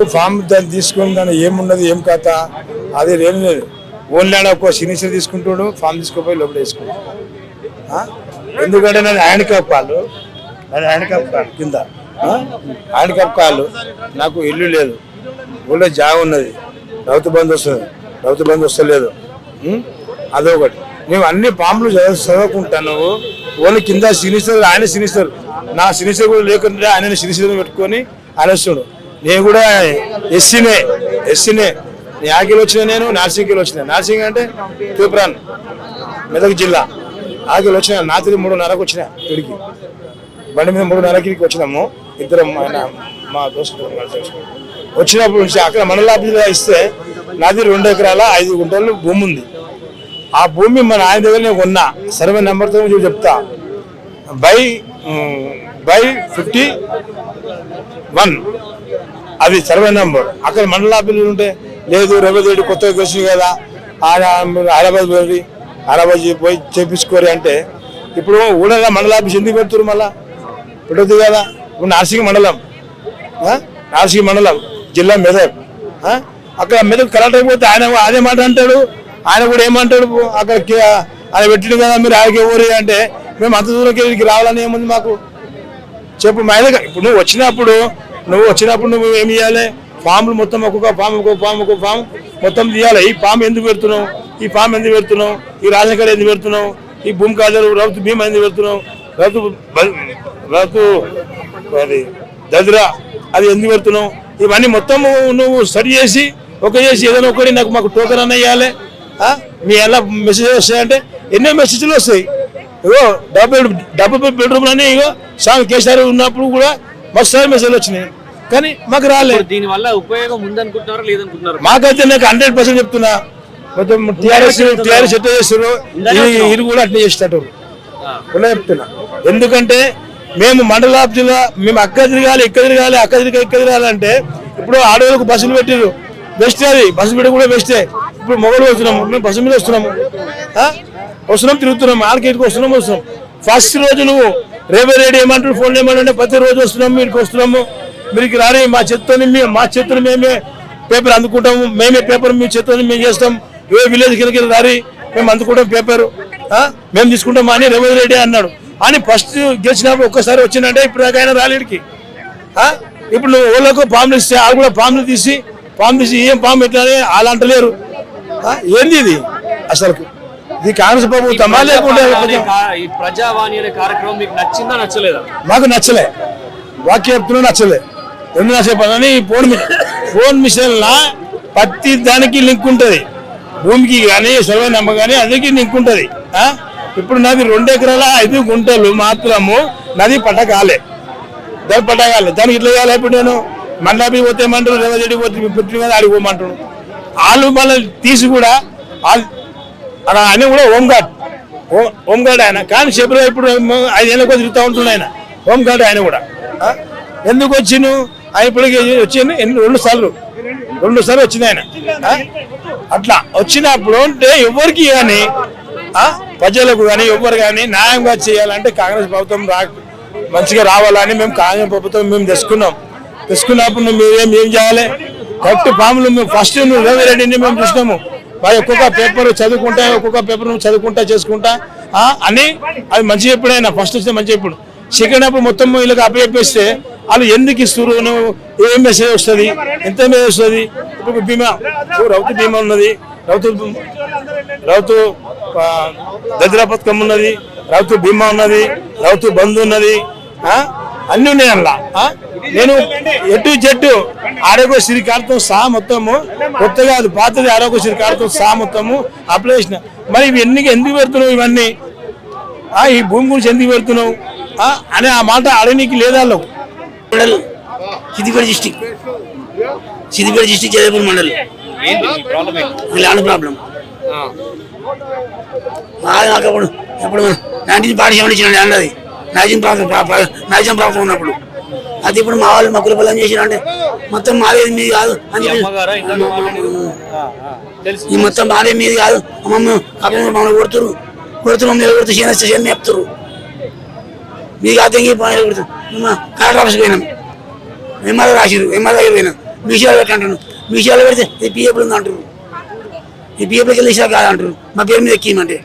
Form దాన్ని తీసుకుని దాన్ని ఏమున్నది ఏం కథ అది ఏం లేదు. ఓన్లీ ఆడ ఒక సిగ్నేచర్ తీసుకుంటాడు ఫామ్ తీసుకుపోయి లోపల వేసుకుంటాడు. ఎందుకంటే నేను హ్యాండిక్యాప్ కాళ్ళు నేను హ్యాండిక్యాప్ కాళ్ళు కింద. హ్యాండ్ క్యాప్ కాళ్ళు నాకు ఇల్లు లేదు. ఊళ్ళో జాగ ఉన్నది. రౌతు బంద్ వస్తుంది. రౌతు బంద్ వస్తలేదు. అదొకటి. మేము అన్ని పాములు చదవ చదవకుంటాను ఓన్లీ కింద సిగ్నేచర్ ఆయన సిగ్నేచర్ నా సిగ్నేచర్ కూడా లేకుండా ఆయన సిగ్నేచర్ పెట్టుకొని ఆయన నేను కూడా ఎస్సీనే ఎస్సీనే. నేను వచ్చిన నేను నార్సింగ్కి వచ్చిన. నార్సింగ్ అంటే తూప్రాన్ మెదక్ జిల్లా. ఆకిలు వచ్చిన నాతిరి మూడున్నరకు వచ్చిన తిరిగి బండి మీద మూడున్నరకి వచ్చినాము. ఇద్దరం ఆయన మా దోస్తులు వచ్చినప్పుడు నుంచి అక్కడ మండలాభిలో ఇస్తే నాది రెండు ఎకరాల ఐదు గుంటలు భూమి ఉంది. ఆ భూమి మన ఆయన దగ్గర నేను కొన్నా. సర్వే నెంబర్తో చూసి చెప్తా. By by fifty one. అది సర్వే నెంబర్. అక్కడ మండల ఆఫీసులు ఉంటే లేదు రెవెన్యూ కొత్తగా వచ్చింది కదా ఆయన మీరు హైదరాబాద్ పోయి హైదరాబాద్ పోయి చేపించుకోరు అంటే ఇప్పుడు ఊళ్ళో మండల ఆఫీస్ ఎందుకు పెడుతున్నారు మళ్ళా? పెట్టద్దు కదా. ఇప్పుడు నార్సింగ్ మండలం నార్సింగ్ మండలం జిల్లా మెదక్ అక్కడ మెదక్ కలెక్టర్ పోతే ఆయన అదే మాట అంటాడు. ఆయన కూడా ఏమంటాడు? అక్కడ ఆయన పెట్టిండు కదా మీరు ఆయనకి ఎవరు అంటే మేము అంత దూరంకి ఇక్కడికి రావాలని ఏముంది మాకు? చెప్పు మా ఇప్పుడు నువ్వు వచ్చినప్పుడు నువ్వు వచ్చినప్పుడు నువ్వు ఏమి ఇవ్వాలి ఫామ్లు మొత్తం ఒక్కొక్క ఫామ్ ఒక్కొక్క ఫామ్ ఒక్కొక్క ఫామ్ మొత్తం తీయాలి ఈ ఫామ్ ఎందుకు పెడుతున్నావు? ఈ ఫామ్ ఎందుకు పెడుతున్నావు? ఈ రేషన్ ఎందుకు పెడుతున్నావు? ఈ భూమి కాదు రౌతు భీమా ఎందుకు పెడుతున్నావు? రౌతు బ- రౌతు అది దద్రా అది ఎందుకు పెడుతున్నావు? ఇవన్నీ మొత్తం నువ్వు సరి చేసి ఒక చేసి ఏదైనా ఒకటి నాకు మాకు టోకెన్ అన్న ఇవ్వాలి మీ ఎలా మెసేజ్ వస్తాయంటే ఎన్నో మెసేజ్లు వస్తాయి. ఇగో డబ్బు డబ్బు బెడ్రూమ్ అన్నీ ఇగో స్వామి కేసీఆర్ ఉన్నప్పుడు కూడా మస్తు మెసేజ్లు వచ్చినాయి. కానీ మాకు రాలేదు దీని వల్ల ఉపయోగం ఉందనుకుంటున్నారా లేదనుకుంటున్నారా? మాకైతే నాకు హండ్రెడ్ పర్సెంట్ చెప్తున్నా. మొత్తం టీఆర్ఎస్ టీఆర్ఎస్ ఎట్లా చేస్తారు ఇది కూడా అట్లా చేసేటట్టు. ఇలా చెప్తున్నా. ఎందుకంటే మేము మండల ఆఫీసులో మేము అక్క తిరగాలి ఇక్కడ తిరగాలి అక్క తిరగాలి ఇక్కడ తిరగాలంటే ఇప్పుడు ఆడవాళ్ళకు బస్సులు పెట్టారు బెస్ట్ అది. బస్సు పెట్టి కూడా బెస్టే. ఇప్పుడు మొగలు వస్తున్నాము మేము బస్సు మీద వస్తున్నాము? వస్తున్నాం తిరుగుతున్నాం మార్కెట్కి వస్తున్నాం వస్తున్నాం. ఫస్ట్ రోజు నువ్వు రేవే రెడ్డి ఏమంటారు ఫోన్ ఏమంటే ప్రతి రోజు వస్తున్నాము మీకు వస్తున్నాము. మీరు రాని మా చేత్తోని మేము మా చేతులు మేమే పేపర్ అందుకుంటాము. మేమే పేపర్ మీ చేతులు మేము చేస్తాం. ఏ విలేజ్ కిందకి రారి మేము అందుకుంటాం పేపర్. మేము తీసుకుంటాం అని రేవంత్ రెడ్డి అన్నాడు. అని ఫస్ట్ గెలిచినప్పుడు ఒక్కసారి వచ్చిందంటే ఇప్పుడు ఆయన రాలేడికి? ఇప్పుడు నువ్వు ఓళ్ళకు పాములు ఇస్తే వాళ్ళు కూడా పాములు తీసి పాము తీసి ఏం పాము ఎట్లా అని వాళ్ళు అంటలేరు? ఏంది ఇది? అసలు ఇది కాంగ్రెస్ ప్రభుత్వమా ఈ ప్రజావాణి అనే కార్యక్రమం మీకు నచ్చిందా నచ్చలేదా? మాకు నచ్చలే. వాక్య చెప్తున్నా రెండు ఎందుకు నచ్చలేదని ఫోన్ ఫోన్ మిషన్లా ప్రతి దానికి లింక్ ఉంటుంది. భూమికి కానీ సర్వే నమ్మ కానీ అందరికీ లింక్ ఉంటుంది. ఇప్పుడు నాది రెండు ఎకరాల ఐదు గుంటలు మాత్రము నది పట్టకాలే. దాని పట్టకాలే. దానికి ఇట్లా చేయాలి ఇప్పుడు నేను? మండపి పోతే ఏమంటారు? రేవంత్ పోతే పుట్టిన కదా ఆడికి పోమంటాడు వాళ్ళు మళ్ళీ తీసి కూడా వాళ్ళు ఆయన కూడా హోంగార్డ్. హోంగార్డ్ ఆయన. కానీ చెప్పిన ఇప్పుడు ఐదేళ్ళకి తిరుగుతూ ఉంటున్నాడు ఆయన. హోంగార్డ్ ఆయన కూడా. ఎందుకు వచ్చిను ఆయన ఇప్పటికి వచ్చింది ఎన్ని రెండు సార్లు. రెండు సార్లు వచ్చింది ఆయన. అట్లా వచ్చినప్పుడు అంటే ఎవరికి కానీ ప్రజలకు కానీ ఎవరు కానీ న్యాయంగా చేయాలంటే కాంగ్రెస్ ప్రభుత్వం రా మంచిగా రావాలని మేము కాంగ్రెస్ ప్రభుత్వం మేము తెచ్చుకున్నాం. తెచ్చుకున్నప్పుడు నువ్వు ఏం చేయాలి? కరెక్ట్ ఫామ్లు మేము ఫస్ట్ నువ్వు రేవంత్ రెడ్డిని మేము చూసినాము. మరి ఒక్కొక్క పేపర్ చదువుకుంటా ఒక్కొక్క పేపర్ నువ్వు చదువుకుంటా చేసుకుంటా అని అది మంచి ఎప్పుడైనా ఫస్ట్ వస్తే మంచి ఇప్పుడు సెకండ్ అప్పుడు మొత్తం వీళ్ళకి అప్పచెప్పేస్తే వాళ్ళు ఎందుకు ఇస్తారు నువ్వు ఏం మెసేజ్ వస్తుంది? ఎంత మెసేజ్ వస్తుంది? ఇప్పుడు బీమా రౌతు బీమా ఉన్నది. రౌతు రౌతు ఆ, పథకం ఉన్నది. రౌతు బీమా ఉన్నది. రౌతు బంధు ఉన్నది. అన్నీ ఉన్నాయి అందులో. నేను ఎటు జట్టు ఆరోగ్యశ్రీ కార్డుతో సహా మొత్తము. కొత్తగా అది పాతది ఆరోగ్యశ్రీ కార్డుతో సహా మొత్తము. అప్లై చేసిన. మరి ఇవి ఎన్ని ఎందుకు పెడుతున్నావు ఇవన్నీ? ఈ భూమి గురించి ఎందుకు పెడుతున్నావు? అనే ఆ మాట అడగనీకి లేదా వాళ్ళకు. Mandal Siddipet district Siddipet district Jayapur mandal. మీ ల్యాండ్ ప్రాబ్లం. మాది నాకు అప్పుడు ఎప్పుడు నైన్టీన్ ఫార్టీ సెవెన్ ఇచ్చిన ల్యాండ్ అది. నైజం ప్రాంతం నైజం ప్రాంతం ఉన్నప్పుడు. అది ఇప్పుడు మా వాళ్ళు మక్కుల పొలం చేసిన అంటే మొత్తం మాదే మీది కాదు అని మీ మీ ఈ మొత్తం మాదే మీది కాదు. అమ్మమ్మ మమ్మల్ని కొడుతురు కొడుతురు మమ్మల్ని కొడుతూ చేనేస్తే చేయని చెప్తురు మీకు కాదు తెంగి కొడుతు. కలెక్టర్ ఆఫీస్కి పోయినాం. ఎంఆర్ఓ రాసిరు ఎంఆర్ఓ దగ్గర పోయినాం. మీషోలో పెట్టంటాను మీషోలో పెడితే ఇది పిఎఫ్లు ఉంది అంటారు ఈ పిఎఫ్లకి వెళ్ళి కాదంటారు మా పేరు మీద ఎక్కియమంటే